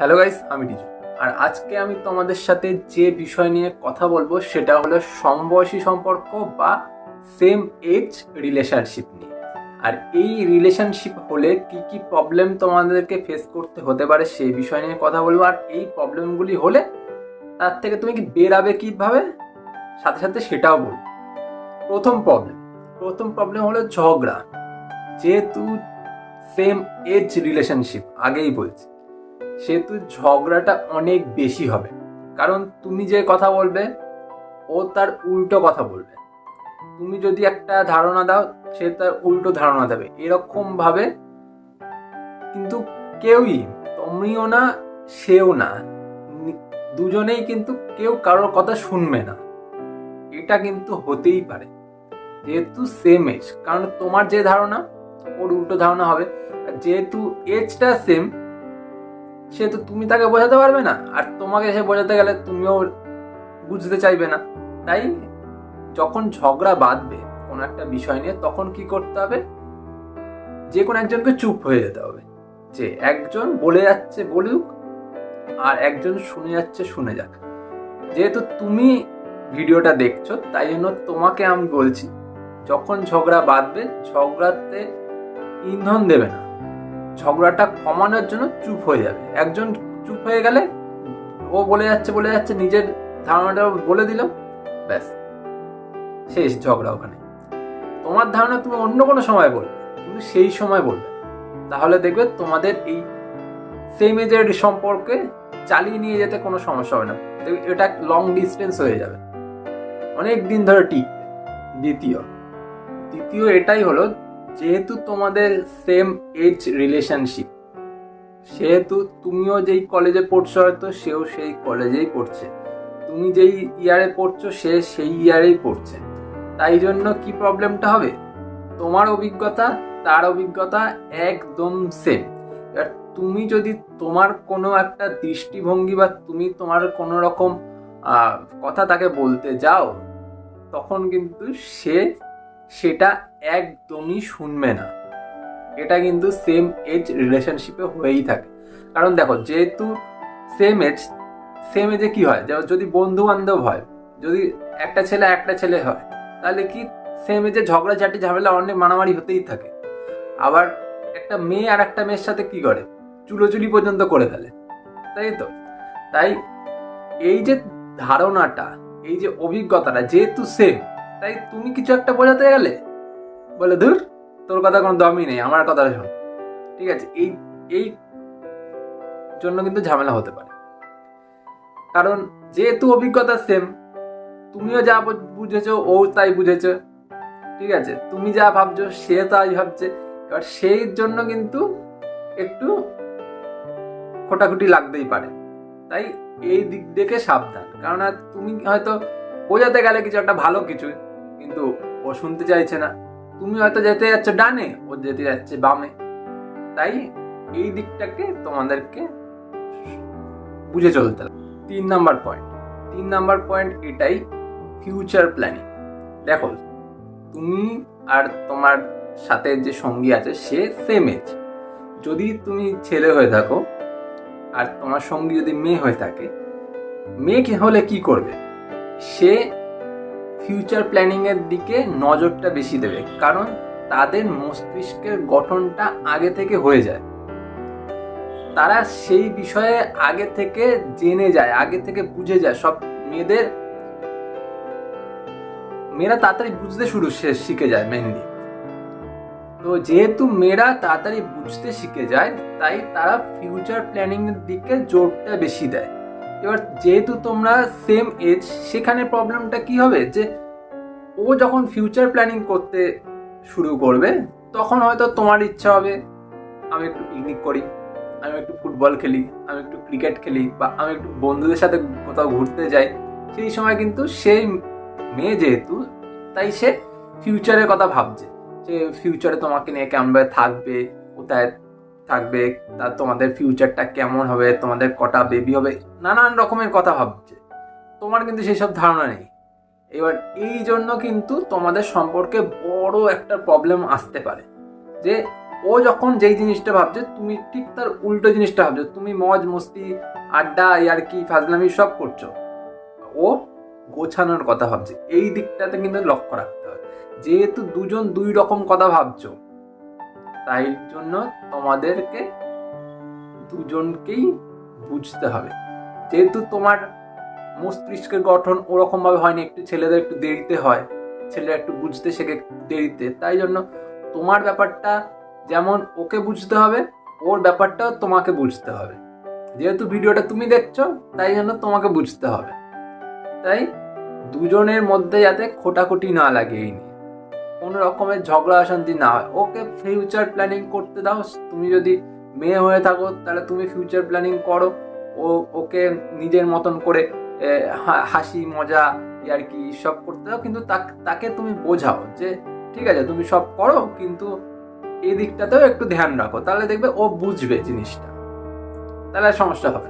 Hello guys আমি টিজু আর আজকে আমি তোমাদের সাথে যে বিষয় নিয়ে কথা বলব সেটা হলো সমবয়সী সম্পর্ক বা সেম এজ রিলেশনশিপ নিয়ে। আর এই রিলেশনশিপ হলে কি কি প্রবলেম তোমাদেরকে ফেস করতে হতে পারে সেই বিষয় নিয়ে কথা বলব। আর এই প্রবলেমগুলি হলে তার থেকে তুমি কি বেরাবে কীভাবে? সাথে সাথে সেটাও বল প্রথম প্রবলেম প্রথম প্রবলেম হলো ঝগড়া। যেহেতু সেম এজ রিলেশনশিপ আগেই বলছি। সেহেতু ঝগড়াটা অনেক বেশি হবে। কারণ তুমি যে কথা বলবে, ও তার উল্টো কথা বলবে। তুমি যদি একটা ধারণা দাও, সে তার উল্টো ধারণা দেবে। এরকম ভাবে কিন্তু কেউই, তুমিও না, সেও না দুজনেই কিন্তু কেউ কারোর কথা শুনবে না। এটা কিন্তু হতেই পারে। যেহেতু সেম এজ কারণ তোমার যে ধারণা, ওর উল্টো ধারণা হবে। যেহেতু এজটা সেম সেহেতু তুমি তাকে বোঝাতে পারবে না। আর তোমাকে সে বোঝাতে গেলে তুমিও বুঝতে চাইবে না। তাই যখন ঝগড়া বাঁধবে কোনো একটা বিষয় নিয়ে, তখন কি করতে হবে? যে কোনো একজনকে চুপ হয়ে যেতে হবে। যে একজন বলে যাচ্ছে বলুক, আর একজন শুনে যাচ্ছে শুনে যাক। যেহেতু তুমি ভিডিওটা দেখছ, তাই জন্য তোমাকে আমি বলছি, যখন ঝগড়া বাঁধবে, ঝগড়াতে ইন্ধন দেবে না। ঝগড়াটা কমানোর জন্য চুপ হয়ে যাবে। একজন চুপ হয়ে গেলে ও বলে যাচ্ছে বলে যাচ্ছে, নিজের ধারণাটা বলে দিল। ব্যাস, শেষ ঝগড়া ওখানে। তোমার ধারণা তুমি অন্য কোনো সময় বলবে কিন্তু সেই সময় বলবে। তাহলে দেখবে তোমাদের এই সেম এজের সম্পর্কে চালিয়ে নিয়ে যেতে কোনো সমস্যা হবে না। এটা লং ডিস্টেন্স হয়ে যাবে। অনেক দিন ধরে টিকবে। দ্বিতীয়। দ্বিতীয় এটাই হলো যেহেতু তোমাদের সেম এজ রিলেশনশিপ সেহেতু তুমিও যেই কলেজে পড়ছো হয়তো সেও সেই কলেজেই পড়ছে। তুমি যেই ইয়ারে পড়ছো সে সেই ইয়ারেই পড়ছে। তাই জন্য কি প্রবলেমটা হবে? তোমার অভিজ্ঞতা, তার অভিজ্ঞতা একদম সেম এবার তুমি যদি তোমার কোনো একটা দৃষ্টিভঙ্গি বা তুমি তোমার কোনো রকম কথা তাকে বলতে যাও, তখন কিন্তু সে সেটা একদমই শুনবে না। এটা কিন্তু সেম এজ রিলেশনশিপে হয়েই থাকে। কারণ দেখো, যেহেতু সেম এজ সেম এজে কি হয়? যদি বন্ধু বান্ধব হয়, যদি একটা ছেলে একটা ছেলে হয়, তাহলে কি সেম এজে ঝগড়াঝাটি, ঝামেলা অনেক মারামারি হতেই থাকে। আবার একটা মেয়ে আর একটা মেয়ের সাথে কি করে? চুলোচুলি পর্যন্ত করে ফেলে। তাই তো? তাই এই যে ধারণাটা, এই যে অভিজ্ঞতাটা, যেহেতু সেম তাই তুমি কিছু একটা বোঝাতে গেলে বলে, ধুর, তোর কথা কোনো দমই নেই, আমার কথাটা শোন। ঠিক আছে, এই এই জন্য কিন্তু ঝামেলা হতে পারে। কারণ যেহেতু অভিজ্ঞতা সেম তুমিও যা বুঝেছ, ও তাই বুঝেছ। ঠিক আছে, তুমি যা ভাবছ, সে তাই ভাবছে। এবার সেই জন্য কিন্তু একটু খোটাখুটি লাগতেই পারে। তাই এই দিক দেখে সাবধান। কারণ তুমি হয়তো বোঝাতে গেলে কিছু একটা ভালো কিছু কিন্তু ও শুনতে চাইছে না। তুমি হয়তো যেতে যাচ্ছ ডানে, ও যেতে যাচ্ছে বামে। তাই এই দিকটাকে তোমাদেরকে বুঝে চলতে হবে। তিন নাম্বার পয়েন্ট তিন নাম্বার পয়েন্ট এটাই ফিউচার প্ল্যানিং দেখো, তুমি আর তোমার সাথে যে সঙ্গী আছে, সে সেম এজ যদি তুমি ছেলে হয়ে থাকো, আর তোমার সঙ্গী যদি মেয়ে হয়ে থাকে, মেয়েকে হলে কি করবে? সে ফিউচার প্ল্যানিং এর দিকে নজরটা বেশি দেবে। কারণ তাদের মস্তিষ্কের গঠনটা আগে থেকে হয়ে যায়। তারা সেই বিষয়ে আগে থেকে জেনে যায়, আগে থেকে বুঝে যায়। সব মেয়েদের, মেয়েরা তাড়াতাড়ি বুঝতে শুরু শিখে যায় মেনলি তো যেহেতু মেয়েরা তাড়াতাড়ি বুঝতে শিখে যায়, তাই তারা ফিউচার প্ল্যানিং এর দিকে জোরটা বেশি দেয়। এবার যেহেতু তোমরা সেম এজ সেখানে প্রবলেমটা কি হবে? যে ও যখন ফিউচার প্ল্যানিং করতে শুরু করবে, তখন হয়তো তোমার ইচ্ছা হবে, আমি একটু পিকনিক করি, আমি একটু ফুটবল খেলি, আমি একটু ক্রিকেট খেলি, বা আমি একটু বন্ধুদের সাথে কোথাও ঘুরতে যাই। সেই সময় কিন্তু সেই মেয়ে যেহেতু, তাই সে ফিউচারের কথা ভাবছে। যে ফিউচারে তোমাকে নিয়ে কেমনভাবে থাকবে, কোথায় থাকবে তার তোমাদের ফিউচারটা কেমন হবে, তোমাদের কটা বেবি হবে, নানান রকমের কথা ভাবছে। তোমার কিন্তু সেই সব ধারণা নেই। এবার এই জন্য কিন্তু তোমাদের সম্পর্কে বড় একটা প্রবলেম আসতে পারে। যে ও যখন যেই জিনিসটা ভাবছে, তুমি ঠিক তার উল্টো জিনিসটা ভাবছ। তুমি মজ, মস্তি, আড্ডা, ইয়ার্কি, ফাজলামি সব করছ। ও গোছানোর কথা ভাবছে। এই দিকটাতে কিন্তু লক্ষ্য রাখতে হবে। যেহেতু দুজন দুই রকম কথা ভাবছ তাই জন্য তোমাদেরকে দুজনকেই বুঝতে হবে। যেহেতু তোমার মস্তিষ্কের গঠন ওরকমভাবে হয়নি, একটু ছেলেদের একটু দেরিতে হয়, ছেলেরা একটু বুঝতে শেখে দেরিতে। তাই জন্য তোমার ব্যাপারটা যেমন ওকে বুঝতে হবে, ওর ব্যাপারটাও তোমাকে বুঝতে হবে। যেহেতু ভিডিওটা তুমি দেখছ, তাই জন্য তোমাকে বুঝতে হবে। তাই দুজনের মধ্যে যাতে খোটাখুটি না লাগে এই নিয়ে। কোনো রকমের ঝগড়া অশান্তি না হয়। ওকে ফিউচার প্ল্যানিং করতে দাও। তুমি যদি মেয়ে হয়ে থাকো, তাহলে তুমি ফিউচার প্ল্যানিং করো। ও, ওকে নিজের মতন করে হাসি, মজা আর কি সব করতে দাও। কিন্তু তাক- তুমি বোঝাও যে, ঠিক আছে, তুমি সব করো, কিন্তু এই দিকটাতেও একটু ধ্যান রাখো। তাহলে দেখবে ও বুঝবে জিনিসটা। তাহলে সমস্যা হবে।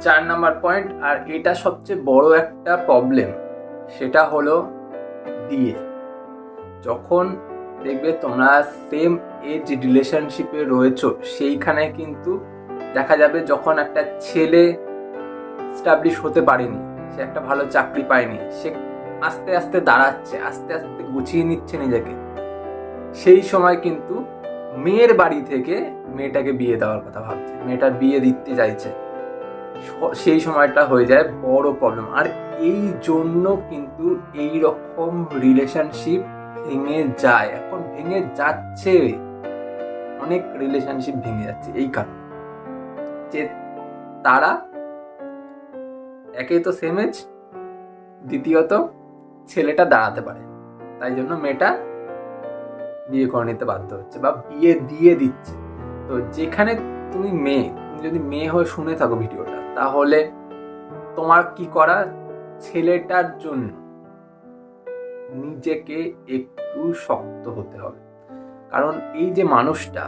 চার নাম্বার পয়েন্ট আর এটা সবচেয়ে বড় একটা প্রবলেম সেটা হলো বিয়ে যখন দেখবে তোমরা সেম এজ রিলেশনশিপে রয়েছো, সেইখানে কিন্তু দেখা যাবে যখন একটা ছেলে স্টাবলিশ হতে পারেনি, সে একটা ভালো চাকরি পায়নি, সে আস্তে আস্তে দাঁড়াচ্ছে, আস্তে আস্তে গুছিয়ে নিচ্ছে নিজেকে। সেই সময় কিন্তু মেয়ের বাড়ি থেকে মেয়েটাকে বিয়ে দেওয়ার কথা ভাবছে মেয়েটার বিয়ে দিতে চাইছে। সেই সময়টা হয়ে যায় বড় প্রবলেম আর এই জন্য কিন্তু এই রকম রিলেশনশিপ ভেঙে যায়। এখন ভেঙে যাচ্ছে। অনেক রিলেশনশিপ ভেঙে যাচ্ছে এই কারণে। যে তারা একেই তো সেম এজ দ্বিতীয়ত ছেলেটা দাঁড়াতে পারে। তাই জন্য মেয়েটা বিয়ে করে নিতে বাধ্য হচ্ছে বা বিয়ে দিয়ে দিচ্ছে। তো যেখানে তুমি মেয়ে, তুমি যদি মেয়ে হয়ে শুনে থাকো ভিডিওটা, তাহলে তোমার কি করা ছেলেটার জন্য নিজেকে একটু শক্ত হতে হবে। কারণ এই যে মানুষটা,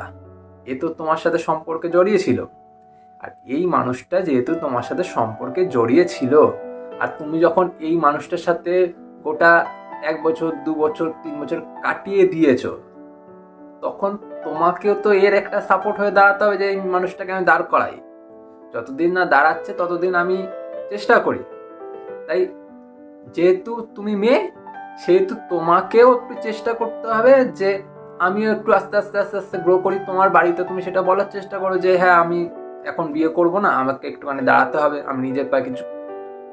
এ তো তোমার সাথে সম্পর্কে জড়িয়েছিল। আর এই মানুষটা যেহেতু তোমার সাথে সম্পর্কে জড়িয়েছিল, আর তুমি যখন এই মানুষটার সাথে গোটা এক বছর, দু বছর, তিন বছর কাটিয়ে দিয়েছ, তখন তোমাকেও তো এর একটা সাপোর্ট হয়ে দাঁড়াতে হবে যে এই মানুষটাকে আমি দাঁড় করাই। যতদিন না দাঁড়াচ্ছে, ততদিন আমি চেষ্টা করি। তাই যেহেতু তুমি মেয়ে সেহেতু তোমাকেও একটু চেষ্টা করতে হবে যে আমিও একটু আস্তে আস্তে আস্তে আস্তে গ্রো করি। তোমার বাড়িতে তুমি সেটা বলার চেষ্টা করো যে হ্যাঁ আমি এখন বিয়ে করব না আমাকে একটুখানি দাঁড়াতে হবে। আমি নিজের পায়ে কিছু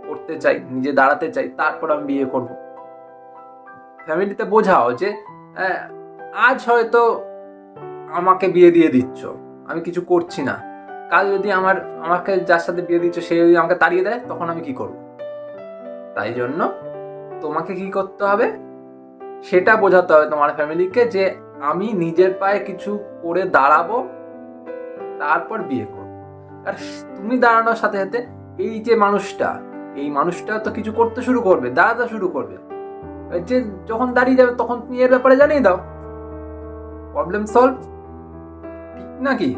করতে চাই নিজে দাঁড়াতে চাই তারপর আমি বিয়ে করব। ফ্যামিলিতে বোঝাও যে আহ, আজ হয়তো আমাকে বিয়ে দিয়ে দিচ্ছ আমি কিছু করছি না। কাল যদি আমার আমাকে যার সাথে বিয়ে দিচ্ছ সে যদি আমাকে তাড়িয়ে দেয় তখন আমি কি করব? তাই জন্য তোমাকে কি করতে হবে? সেটা বোঝাতে হবে তোমার ফ্যামিলিকে যে আমি নিজের পায়ে কিছু করে দাঁড়াবো, তারপর বিয়ে করব। আর তুমি দাঁড়ানোর সাথে সাথে এই যে মানুষটা, এই মানুষটা তো কিছু করতে শুরু করবে, দাঁড়াতে শুরু করবে। যে যখন দাঁড়িয়ে যাবে তখন তুমি এর ব্যাপারে জানিয়ে দাও। প্রবলেম সলভ ঠিক নাকি?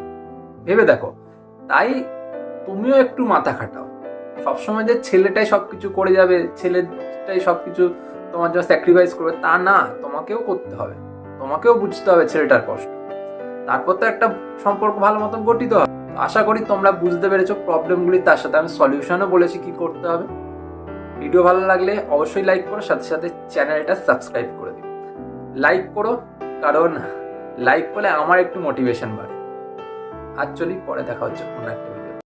ভেবে দেখো। তাই তুমিও একটু মাথা খাটাও। সবসময় যে ছেলেটাই সব কিছু করে যাবে, ছেলেটাই সব কিছু তোমার জন্য স্যাক্রিফাইস করবে, তা না, তোমাকেও করতে হবে। তোমাকেও বুঝতে হবে ছেলেটার কষ্ট। তারপর তো একটা সম্পর্ক ভালো মতন গঠিত হবে। আশা করি তোমরা বুঝতে পেরেছ প্রবলেমগুলি তার সাথে আমি সলিউশনও বলেছি কি করতে হবে। ভিডিও ভালো লাগলে অবশ্যই লাইক করো, সাথে সাথে চ্যানেলটা সাবস্ক্রাইব করে দিও। লাইক করো, কারণ লাইক করলে আমার একটু মোটিভেশন বাড়ে। আর চলি, পরে দেখা হচ্ছে অন্য একটা